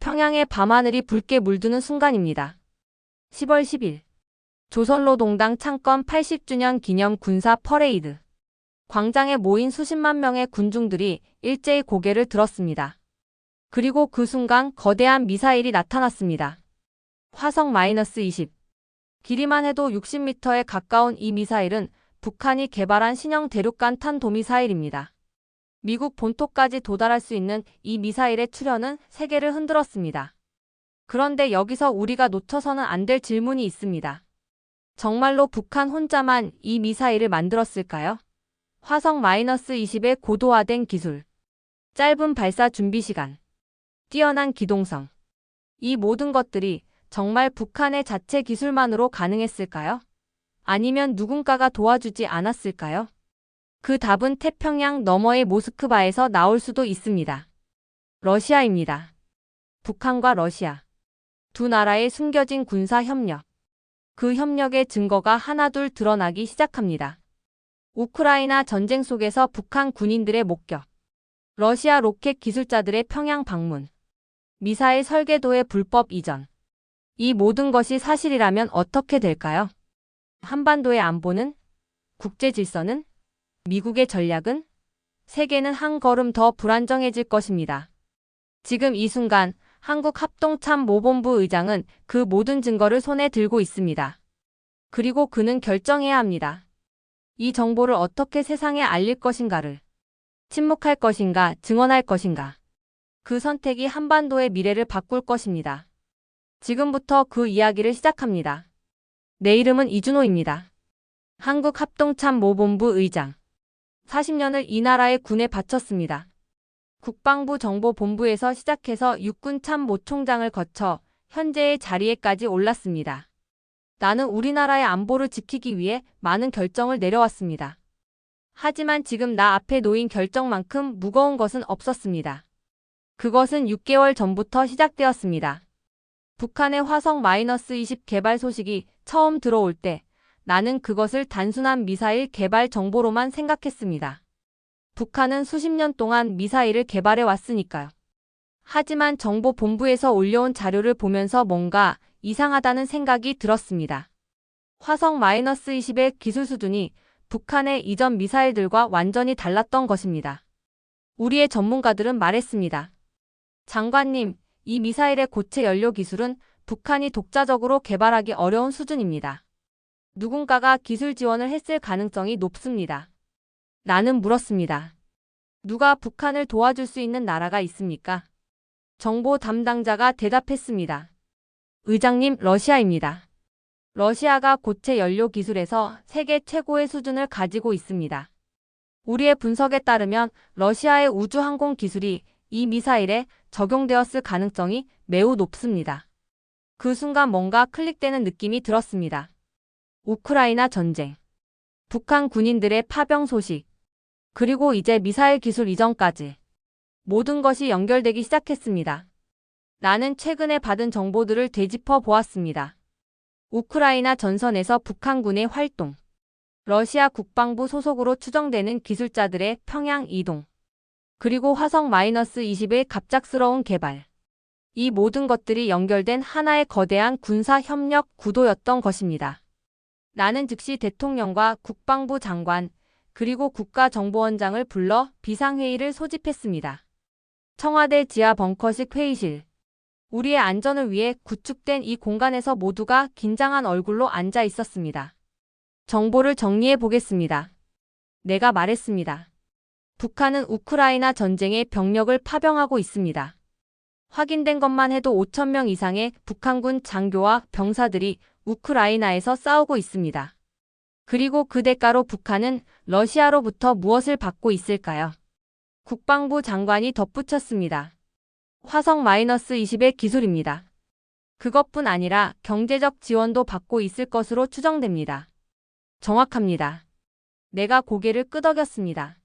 평양의 밤하늘이 붉게 물드는 순간입니다. 10월 10일 조선노동당 창건 80주년 기념 군사 퍼레이드 광장에 모인 수십만 명의 군중들이 일제히 고개를 들었습니다. 그리고 그 순간 거대한 미사일이 나타났습니다. 화성 마이너스 20 길이만 해도 60m에 가까운 이 미사일은 북한이 개발한 신형 대륙간 탄도미사일입니다. 미국 본토까지 도달할 수 있는 이 미사일의 출현은 세계를 흔들었습니다. 그런데 여기서 우리가 놓쳐서는 안 될 질문이 있습니다. 정말로 북한 혼자만 이 미사일을 만들었을까요? 화성 마이너스 20의 고도화된 기술, 짧은 발사 준비 시간, 뛰어난 기동성. 이 모든 것들이 정말 북한의 자체 기술만으로 가능했을까요? 아니면 누군가가 도와주지 않았을까요? 그 답은 태평양 너머의 모스크바에서 나올 수도 있습니다. 러시아입니다. 북한과 러시아. 두 나라의 숨겨진 군사 협력. 그 협력의 증거가 하나둘 드러나기 시작합니다. 우크라이나 전쟁 속에서 북한 군인들의 목격. 러시아 로켓 기술자들의 평양 방문. 미사일 설계도의 불법 이전. 이 모든 것이 사실이라면 어떻게 될까요? 한반도의 안보는? 국제 질서는? 미국의 전략은? 세계는 한 걸음 더 불안정해질 것입니다. 지금 이 순간 한국 합동참 모본부 의장은 그 모든 증거를 손에 들고 있습니다. 그리고 그는 결정해야 합니다. 이 정보를 어떻게 세상에 알릴 것인가를. 침묵할 것인가, 증언할 것인가. 그 선택이 한반도의 미래를 바꿀 것입니다. 지금부터 그 이야기를 시작합니다. 내 이름은 이준호입니다. 한국합동참모본부 의장. 40년을 이 나라의 군에 바쳤습니다. 국방부 정보본부에서 시작해서 육군 참모총장을 거쳐 현재의 자리에까지 올랐습니다. 나는 우리나라의 안보를 지키기 위해 많은 결정을 내려왔습니다. 하지만 지금 나 앞에 놓인 결정만큼 무거운 것은 없었습니다. 그것은 6개월 전부터 시작되었습니다. 북한의 화성 마이너스 20 개발 소식이 처음 들어올 때 나는 그것을 단순한 미사일 개발 정보로만 생각했습니다. 북한은 수십 년 동안 미사일을 개발해 왔으니까요. 하지만 정보 본부에서 올려온 자료를 보면서 뭔가 이상하다는 생각이 들었습니다. 화성 마이너스 20의 기술 수준이 북한의 이전 미사일들과 완전히 달랐던 것입니다. 우리의 전문가들은 말했습니다. 장관님, 이 미사일의 고체 연료 기술은 북한이 독자적으로 개발하기 어려운 수준입니다. 누군가가 기술 지원을 했을 가능성이 높습니다. 나는 물었습니다. 누가 북한을 도와줄 수 있는 나라가 있습니까? 정보 담당자가 대답했습니다. 의장님, 러시아입니다. 러시아가 고체 연료 기술에서 세계 최고의 수준을 가지고 있습니다. 우리의 분석에 따르면 러시아의 우주항공 기술이 이 미사일에 적용되었을 가능성이 매우 높습니다. 그 순간 뭔가 클릭되는 느낌이 들었습니다. 우크라이나 전쟁, 북한 군인들의 파병 소식, 그리고 이제 미사일 기술 이전까지 모든 것이 연결되기 시작했습니다. 나는 최근에 받은 정보들을 되짚어 보았습니다. 우크라이나 전선에서 북한군의 활동, 러시아 국방부 소속으로 추정되는 기술자들의 평양 이동, 그리고 화성 마이너스 20의 갑작스러운 개발. 이 모든 것들이 연결된 하나의 거대한 군사 협력 구도였던 것입니다. 나는 즉시 대통령과 국방부 장관, 그리고 국가정보원장을 불러 비상회의를 소집했습니다. 청와대 지하 벙커식 회의실. 우리의 안전을 위해 구축된 이 공간에서 모두가 긴장한 얼굴로 앉아 있었습니다. 정보를 정리해 보겠습니다. 내가 말했습니다. 북한은 우크라이나 전쟁에 병력을 파병하고 있습니다. 확인된 것만 해도 5천명 이상의 북한군 장교와 병사들이 우크라이나에서 싸우고 있습니다. 그리고 그 대가로 북한은 러시아로부터 무엇을 받고 있을까요? 국방부 장관이 덧붙였습니다. 화성 마이너스 20의 기술입니다. 그것뿐 아니라 경제적 지원도 받고 있을 것으로 추정됩니다. 정확합니다. 내가 고개를 끄덕였습니다.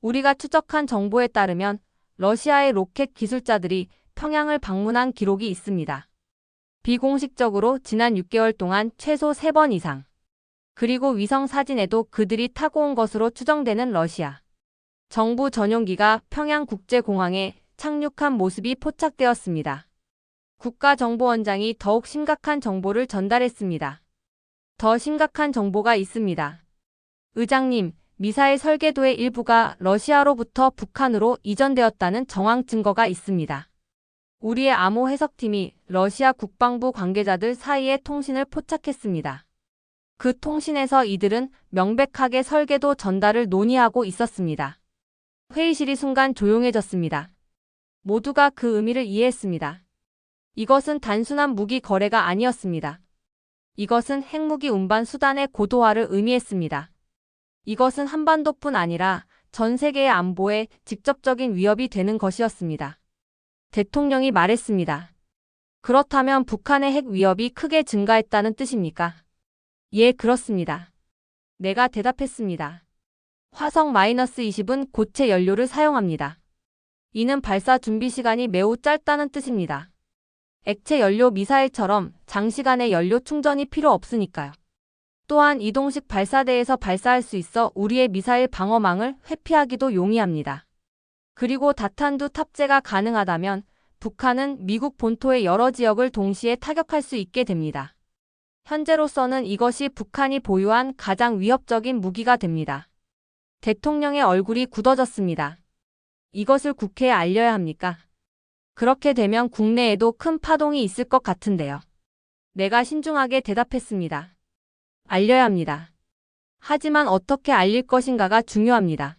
우리가 추적한 정보에 따르면 러시아의 로켓 기술자들이 평양을 방문한 기록이 있습니다. 비공식적으로 지난 6개월 동안 최소 3번 이상. 그리고 위성 사진에도 그들이 타고 온 것으로 추정되는 러시아. 정부 전용기가 평양국제공항에 착륙한 모습이 포착되었습니다. 국가정보원장이 더욱 심각한 정보를 전달했습니다. 더 심각한 정보가 있습니다. 의장님, 미사일 설계도의 일부가 러시아로부터 북한으로 이전되었다는 정황 증거가 있습니다. 우리의 암호 해석팀이 러시아 국방부 관계자들 사이의 통신을 포착했습니다. 그 통신에서 이들은 명백하게 설계도 전달을 논의하고 있었습니다. 회의실이 순간 조용해졌습니다. 모두가 그 의미를 이해했습니다. 이것은 단순한 무기 거래가 아니었습니다. 이것은 핵무기 운반 수단의 고도화를 의미했습니다. 이것은 한반도뿐 아니라 전 세계의 안보에 직접적인 위협이 되는 것이었습니다. 대통령이 말했습니다. 그렇다면 북한의 핵 위협이 크게 증가했다는 뜻입니까? 예, 그렇습니다. 내가 대답했습니다. 화성 마이너스 20은 고체 연료를 사용합니다. 이는 발사 준비 시간이 매우 짧다는 뜻입니다. 액체 연료 미사일처럼 장시간의 연료 충전이 필요 없으니까요. 또한 이동식 발사대에서 발사할 수 있어 우리의 미사일 방어망을 회피하기도 용이합니다. 그리고 다탄두 탑재가 가능하다면 북한은 미국 본토의 여러 지역을 동시에 타격할 수 있게 됩니다. 현재로서는 이것이 북한이 보유한 가장 위협적인 무기가 됩니다. 대통령의 얼굴이 굳어졌습니다. 이것을 국회에 알려야 합니까? 그렇게 되면 국내에도 큰 파동이 있을 것 같은데요. 내가 신중하게 대답했습니다. 알려야 합니다. 하지만 어떻게 알릴 것인가가 중요합니다.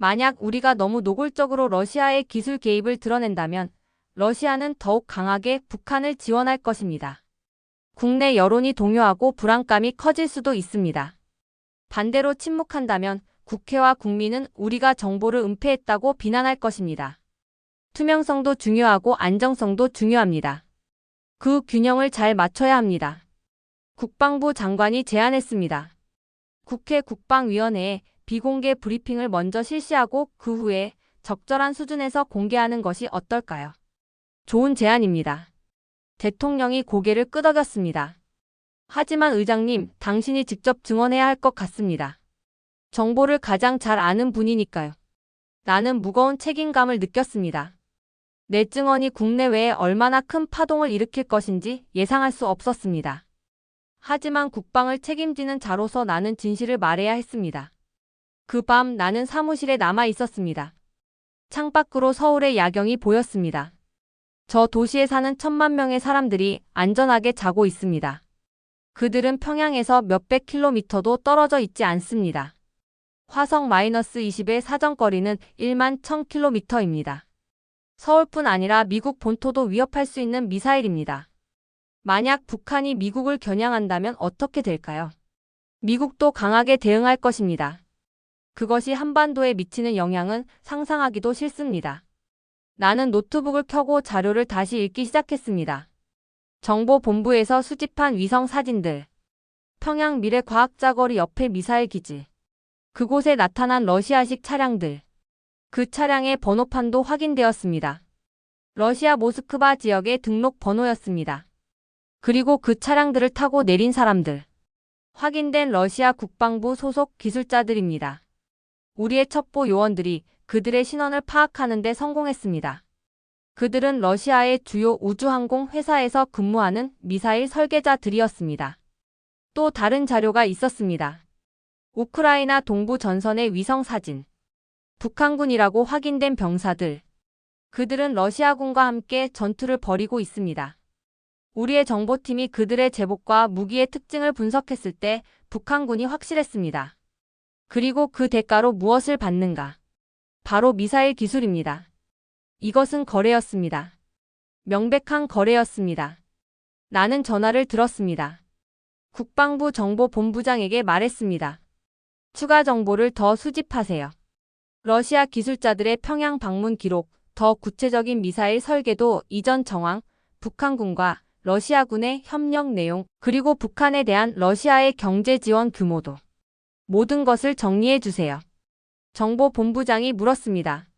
만약 우리가 너무 노골적으로 러시아의 기술 개입을 드러낸다면 러시아는 더욱 강하게 북한을 지원할 것입니다. 국내 여론이 동요하고 불안감이 커질 수도 있습니다. 반대로 침묵한다면 국회와 국민은 우리가 정보를 은폐했다고 비난할 것입니다. 투명성도 중요하고 안정성도 중요합니다. 그 균형을 잘 맞춰야 합니다. 국방부 장관이 제안했습니다. 국회 국방위원회에 비공개 브리핑을 먼저 실시하고 그 후에 적절한 수준에서 공개하는 것이 어떨까요? 좋은 제안입니다. 대통령이 고개를 끄덕였습니다. 하지만 의장님, 당신이 직접 증언해야 할 것 같습니다. 정보를 가장 잘 아는 분이니까요. 나는 무거운 책임감을 느꼈습니다. 내 증언이 국내외에 얼마나 큰 파동을 일으킬 것인지 예상할 수 없었습니다. 하지만 국방을 책임지는 자로서 나는 진실을 말해야 했습니다. 그 밤 나는 사무실에 남아 있었습니다. 창밖으로 서울의 야경이 보였습니다. 저 도시에 사는 천만 명의 사람들이 안전하게 자고 있습니다. 그들은 평양에서 몇백 킬로미터도 떨어져 있지 않습니다. 화성 마이너스 20의 사정거리는 1만 1000킬로미터입니다. 서울뿐 아니라 미국 본토도 위협할 수 있는 미사일입니다. 만약 북한이 미국을 겨냥한다면 어떻게 될까요? 미국도 강하게 대응할 것입니다. 그것이 한반도에 미치는 영향은 상상하기도 싫습니다. 나는 노트북을 켜고 자료를 다시 읽기 시작했습니다. 정보본부에서 수집한 위성 사진들. 평양 미래 과학자거리 옆에 미사일 기지. 그곳에 나타난 러시아식 차량들. 그 차량의 번호판도 확인되었습니다. 러시아 모스크바 지역의 등록 번호였습니다. 그리고 그 차량들을 타고 내린 사람들. 확인된 러시아 국방부 소속 기술자들입니다. 우리의 첩보 요원들이 그들의 신원을 파악하는 데 성공했습니다. 그들은 러시아의 주요 우주항공 회사에서 근무하는 미사일 설계자들이었습니다. 또 다른 자료가 있었습니다. 우크라이나 동부 전선의 위성 사진. 북한군이라고 확인된 병사들. 그들은 러시아군과 함께 전투를 벌이고 있습니다. 우리의 정보팀이 그들의 제복과 무기의 특징을 분석했을 때 북한군이 확실했습니다. 그리고 그 대가로 무엇을 받는가? 바로 미사일 기술입니다. 이것은 거래였습니다. 명백한 거래였습니다. 나는 전화를 들었습니다. 국방부 정보본부장에게 말했습니다. 추가 정보를 더 수집하세요. 러시아 기술자들의 평양 방문 기록, 더 구체적인 미사일 설계도 이전 정황, 북한군과 러시아군의 협력 내용, 그리고 북한에 대한 러시아의 경제 지원 규모도. 모든 것을 정리해 주세요. 정보본부장이 물었습니다.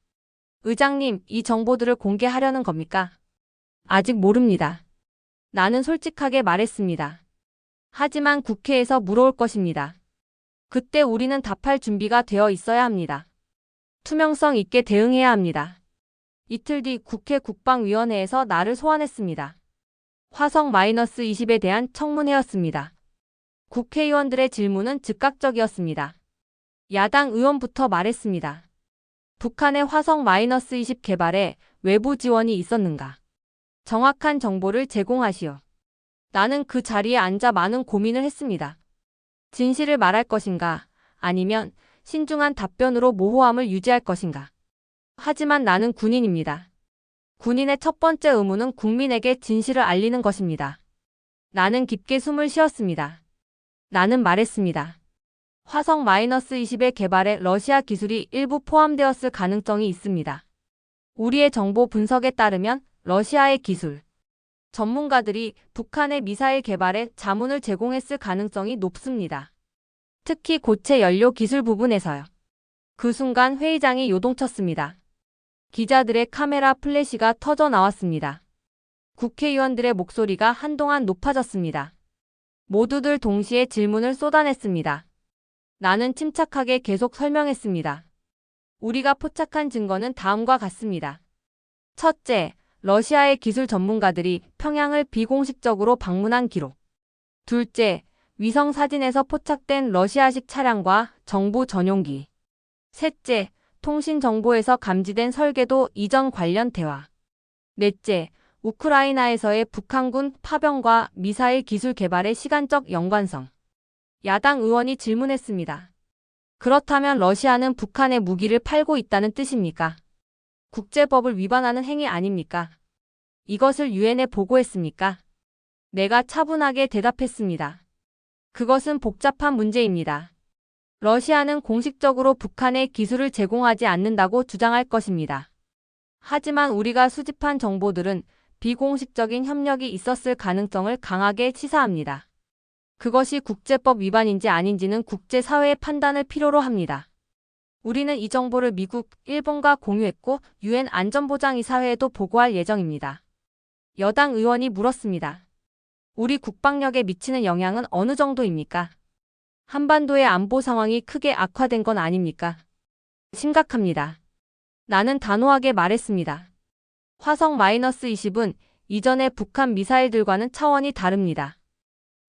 의장님, 이 정보들을 공개하려는 겁니까? 아직 모릅니다. 나는 솔직하게 말했습니다. 하지만 국회에서 물어올 것입니다. 그때 우리는 답할 준비가 되어 있어야 합니다. 투명성 있게 대응해야 합니다. 이틀 뒤 국회 국방위원회에서 나를 소환했습니다. 화성 마이너스 20에 대한 청문회였습니다. 국회의원들의 질문은 즉각적이었습니다. 야당 의원부터 말했습니다. 북한의 화성 마이너스 20 개발에 외부 지원이 있었는가? 정확한 정보를 제공하시오. 나는 그 자리에 앉아 많은 고민을 했습니다. 진실을 말할 것인가? 아니면 신중한 답변으로 모호함을 유지할 것인가? 하지만 나는 군인입니다. 군인의 첫 번째 의무는 국민에게 진실을 알리는 것입니다. 나는 깊게 숨을 쉬었습니다. 나는 말했습니다. 화성 마이너스 20의 개발에 러시아 기술이 일부 포함되었을 가능성이 있습니다. 우리의 정보 분석에 따르면 러시아의 기술, 전문가들이 북한의 미사일 개발에 자문을 제공했을 가능성이 높습니다. 특히 고체 연료 기술 부분에서요. 그 순간 회의장이 요동쳤습니다. 기자들의 카메라 플래시가 터져 나왔습니다. 국회의원들의 목소리가 한동안 높아졌습니다. 모두들 동시에 질문을 쏟아냈습니다. 나는 침착하게 계속 설명했습니다. 우리가 포착한 증거는 다음과 같습니다. 첫째, 러시아의 기술 전문가들이 평양을 비공식적으로 방문한 기록. 둘째, 위성 사진에서 포착된 러시아식 차량과 정부 전용기. 셋째, 통신 정보에서 감지된 설계도 이전 관련 대화. 넷째, 우크라이나에서의 북한군 파병과 미사일 기술 개발의 시간적 연관성. 야당 의원이 질문했습니다. 그렇다면 러시아는 북한에 무기를 팔고 있다는 뜻입니까? 국제법을 위반하는 행위 아닙니까? 이것을 유엔에 보고했습니까? 내가 차분하게 대답했습니다. 그것은 복잡한 문제입니다. 러시아는 공식적으로 북한에 기술을 제공하지 않는다고 주장할 것입니다. 하지만 우리가 수집한 정보들은 비공식적인 협력이 있었을 가능성을 강하게 시사합니다. 그것이 국제법 위반인지 아닌지는 국제사회의 판단을 필요로 합니다. 우리는 이 정보를 미국, 일본과 공유했고 유엔 안전보장이사회에도 보고할 예정입니다. 여당 의원이 물었습니다. 우리 국방력에 미치는 영향은 어느 정도입니까? 한반도의 안보 상황이 크게 악화된 건 아닙니까? 심각합니다. 나는 단호하게 말했습니다. 화성 마이너스 20은 이전의 북한 미사일들과는 차원이 다릅니다.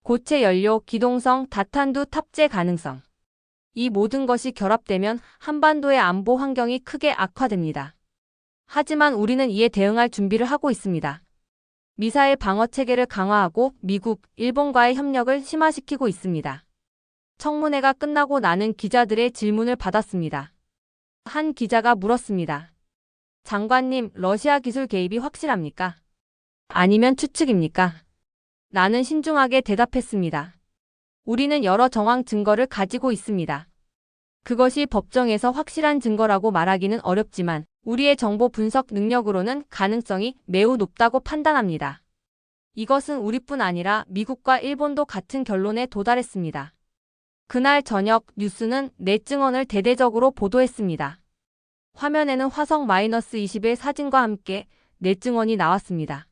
고체 연료, 기동성, 다탄두 탑재 가능성. 이 모든 것이 결합되면 한반도의 안보 환경이 크게 악화됩니다. 하지만 우리는 이에 대응할 준비를 하고 있습니다. 미사일 방어 체계를 강화하고 미국, 일본과의 협력을 심화시키고 있습니다. 청문회가 끝나고 나는 기자들의 질문을 받았습니다. 한 기자가 물었습니다. 장관님, 러시아 기술 개입이 확실합니까? 아니면 추측입니까? 나는 신중하게 대답했습니다. 우리는 여러 정황 증거를 가지고 있습니다. 그것이 법정에서 확실한 증거라고 말하기는 어렵지만 우리의 정보 분석 능력으로는 가능성이 매우 높다고 판단합니다. 이것은 우리뿐 아니라 미국과 일본도 같은 결론에 도달했습니다. 그날 저녁 뉴스는 내 증언을 대대적으로 보도했습니다. 화면에는 화성 마이너스 20의 사진과 함께 내 증언이 나왔습니다.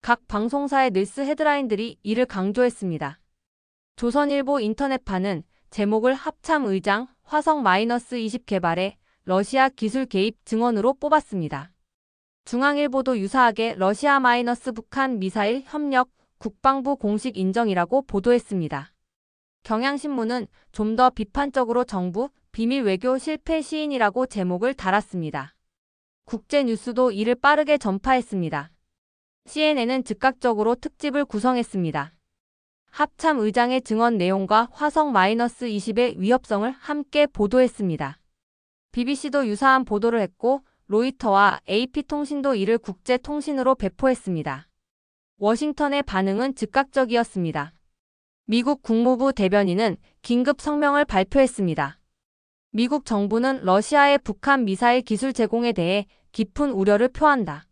각 방송사의 뉴스 헤드라인들이 이를 강조했습니다. 조선일보 인터넷판은 제목을 합참 의장 화성 마이너스 20 개발에 러시아 기술 개입 증언으로 뽑았습니다. 중앙일보도 유사하게 러시아 마이너스 북한 미사일 협력 국방부 공식 인정이라고 보도했습니다. 경향신문은 좀 더 비판적으로 정부 비밀 외교 실패 시인이라고 제목을 달았습니다. 국제뉴스도 이를 빠르게 전파했습니다. CNN은 즉각적으로 특집을 구성했습니다. 합참 의장의 증언 내용과 화성 마이너스 20의 위협성을 함께 보도했습니다. BBC도 유사한 보도를 했고 로이터와 AP통신도 이를 국제통신으로 배포했습니다. 워싱턴의 반응은 즉각적이었습니다. 미국 국무부 대변인은 긴급 성명을 발표했습니다. 미국 정부는 러시아의 북한 미사일 기술 제공에 대해 깊은 우려를 표한다.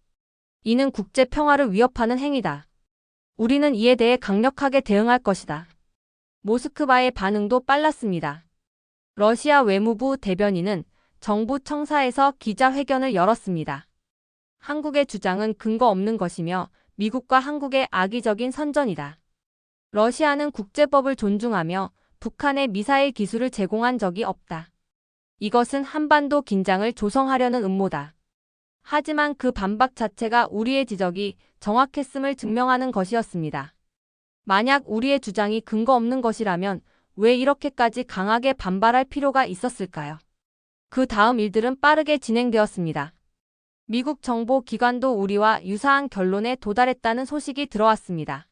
이는 국제 평화를 위협하는 행위다. 우리는 이에 대해 강력하게 대응할 것이다. 모스크바의 반응도 빨랐습니다. 러시아 외무부 대변인은 정부 청사에서 기자회견을 열었습니다. 한국의 주장은 근거 없는 것이며 미국과 한국의 악의적인 선전이다. 러시아는 국제법을 존중하며 북한의 미사일 기술을 제공한 적이 없다. 이것은 한반도 긴장을 조성하려는 음모다. 하지만 그 반박 자체가 우리의 지적이 정확했음을 증명하는 것이었습니다. 만약 우리의 주장이 근거 없는 것이라면 왜 이렇게까지 강하게 반발할 필요가 있었을까요? 그 다음 일들은 빠르게 진행되었습니다. 미국 정보 기관도 우리와 유사한 결론에 도달했다는 소식이 들어왔습니다.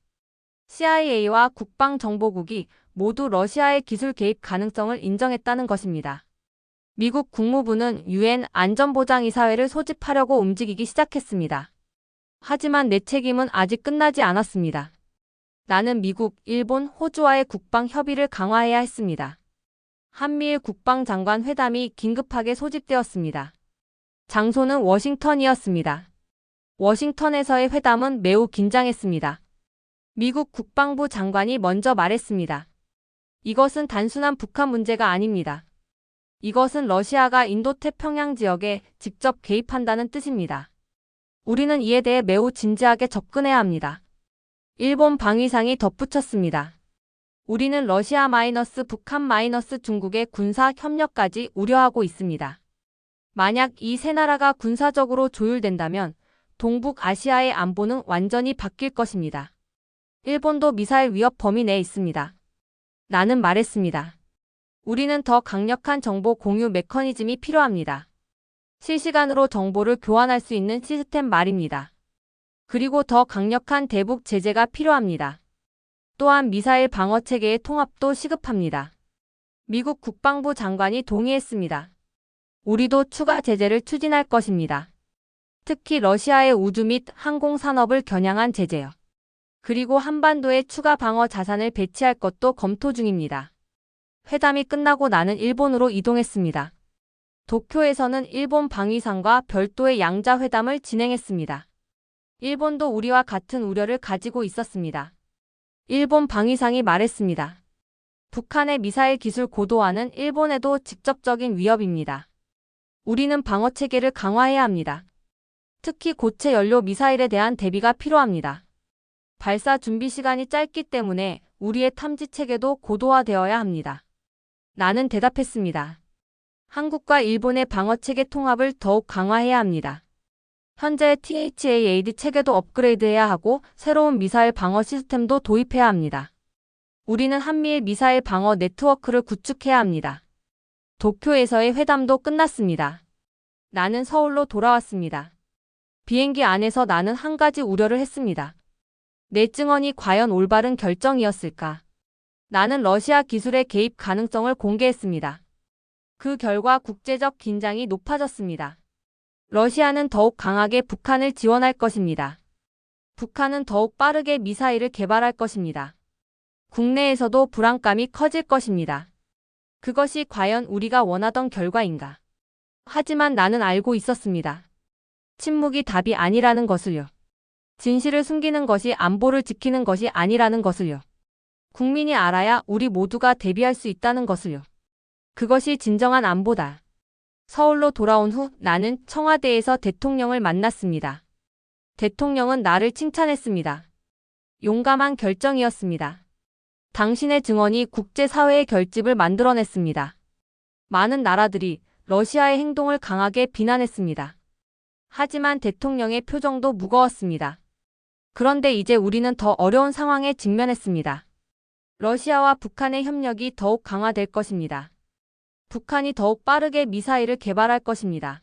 CIA와 국방정보국이 모두 러시아의 기술 개입 가능성을 인정했다는 것입니다. 미국 국무부는 유엔 안전보장이사회를 소집하려고 움직이기 시작했습니다. 하지만 내 책임은 아직 끝나지 않았습니다. 나는 미국, 일본, 호주와의 국방 협의를 강화해야 했습니다. 한미일 국방장관 회담이 긴급하게 소집되었습니다. 장소는 워싱턴이었습니다. 워싱턴에서의 회담은 매우 긴장했습니다. 미국 국방부 장관이 먼저 말했습니다. 이것은 단순한 북한 문제가 아닙니다. 이것은 러시아가 인도태평양 지역에 직접 개입한다는 뜻입니다. 우리는 이에 대해 매우 진지하게 접근해야 합니다. 일본 방위상이 덧붙였습니다. 우리는 러시아 마이너스 북한 마이너스 중국의 군사 협력까지 우려하고 있습니다. 만약 이 세 나라가 군사적으로 조율된다면 동북 아시아의 안보는 완전히 바뀔 것입니다. 일본도 미사일 위협 범위 내에 있습니다. 나는 말했습니다. 우리는 더 강력한 정보 공유 메커니즘이 필요합니다. 실시간으로 정보를 교환할 수 있는 시스템 말입니다. 그리고 더 강력한 대북 제재가 필요합니다. 또한 미사일 방어 체계의 통합도 시급합니다. 미국 국방부 장관이 동의했습니다. 우리도 추가 제재를 추진할 것입니다. 특히 러시아의 우주 및 항공 산업을 겨냥한 제재요. 그리고 한반도에 추가 방어 자산을 배치할 것도 검토 중입니다. 회담이 끝나고 나는 일본으로 이동했습니다. 도쿄에서는 일본 방위상과 별도의 양자 회담을 진행했습니다. 일본도 우리와 같은 우려를 가지고 있었습니다. 일본 방위상이 말했습니다. 북한의 미사일 기술 고도화는 일본에도 직접적인 위협입니다. 우리는 방어 체계를 강화해야 합니다. 특히 고체 연료 미사일에 대한 대비가 필요합니다. 발사 준비 시간이 짧기 때문에 우리의 탐지 체계도 고도화되어야 합니다. 나는 대답했습니다. 한국과 일본의 방어 체계 통합을 더욱 강화해야 합니다. 현재 THAAD 체계도 업그레이드해야 하고 새로운 미사일 방어 시스템도 도입해야 합니다. 우리는 한미일 미사일 방어 네트워크를 구축해야 합니다. 도쿄에서의 회담도 끝났습니다. 나는 서울로 돌아왔습니다. 비행기 안에서 나는 한 가지 우려를 했습니다. 내 증언이 과연 올바른 결정이었을까? 나는 러시아 기술의 개입 가능성을 공개했습니다. 그 결과 국제적 긴장이 높아졌습니다. 러시아는 더욱 강하게 북한을 지원할 것입니다. 북한은 더욱 빠르게 미사일을 개발할 것입니다. 국내에서도 불안감이 커질 것입니다. 그것이 과연 우리가 원하던 결과인가? 하지만 나는 알고 있었습니다. 침묵이 답이 아니라는 것을요. 진실을 숨기는 것이 안보를 지키는 것이 아니라는 것을요. 국민이 알아야 우리 모두가 대비할 수 있다는 것을요. 그것이 진정한 안보다. 서울로 돌아온 후 나는 청와대에서 대통령을 만났습니다. 대통령은 나를 칭찬했습니다. 용감한 결정이었습니다. 당신의 증언이 국제사회의 결집을 만들어냈습니다. 많은 나라들이 러시아의 행동을 강하게 비난했습니다. 하지만 대통령의 표정도 무거웠습니다. 그런데 이제 우리는 더 어려운 상황에 직면했습니다. 러시아와 북한의 협력이 더욱 강화될 것입니다. 북한이 더욱 빠르게 미사일을 개발할 것입니다.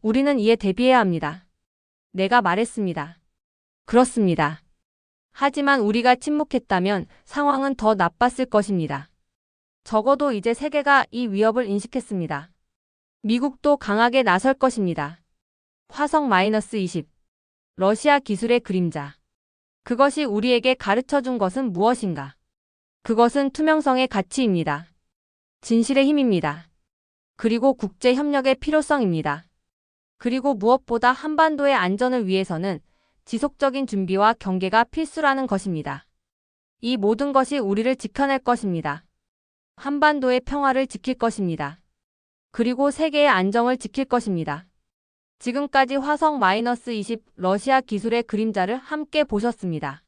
우리는 이에 대비해야 합니다. 내가 말했습니다. 그렇습니다. 하지만 우리가 침묵했다면 상황은 더 나빴을 것입니다. 적어도 이제 세계가 이 위협을 인식했습니다. 미국도 강하게 나설 것입니다. 화성 마이너스 20. 러시아 기술의 그림자. 그것이 우리에게 가르쳐 준 것은 무엇인가? 그것은 투명성의 가치입니다. 진실의 힘입니다. 그리고 국제 협력의 필요성입니다. 그리고 무엇보다 한반도의 안전을 위해서는 지속적인 준비와 경계가 필수라는 것입니다. 이 모든 것이 우리를 지켜낼 것입니다. 한반도의 평화를 지킬 것입니다. 그리고 세계의 안정을 지킬 것입니다. 지금까지 화성 마이너스 20 러시아 기술의 그림자를 함께 보셨습니다.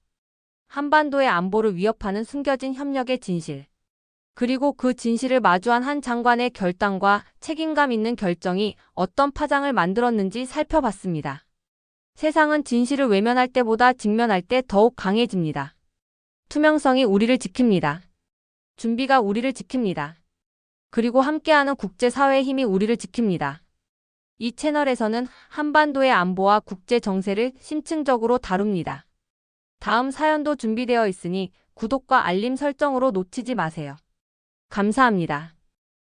한반도의 안보를 위협하는 숨겨진 협력의 진실. 그리고 그 진실을 마주한 한 장관의 결단과 책임감 있는 결정이 어떤 파장을 만들었는지 살펴봤습니다. 세상은 진실을 외면할 때보다 직면할 때 더욱 강해집니다. 투명성이 우리를 지킵니다. 준비가 우리를 지킵니다. 그리고 함께하는 국제사회의 힘이 우리를 지킵니다. 이 채널에서는 한반도의 안보와 국제 정세를 심층적으로 다룹니다. 다음 사연도 준비되어 있으니 구독과 알림 설정으로 놓치지 마세요. 감사합니다.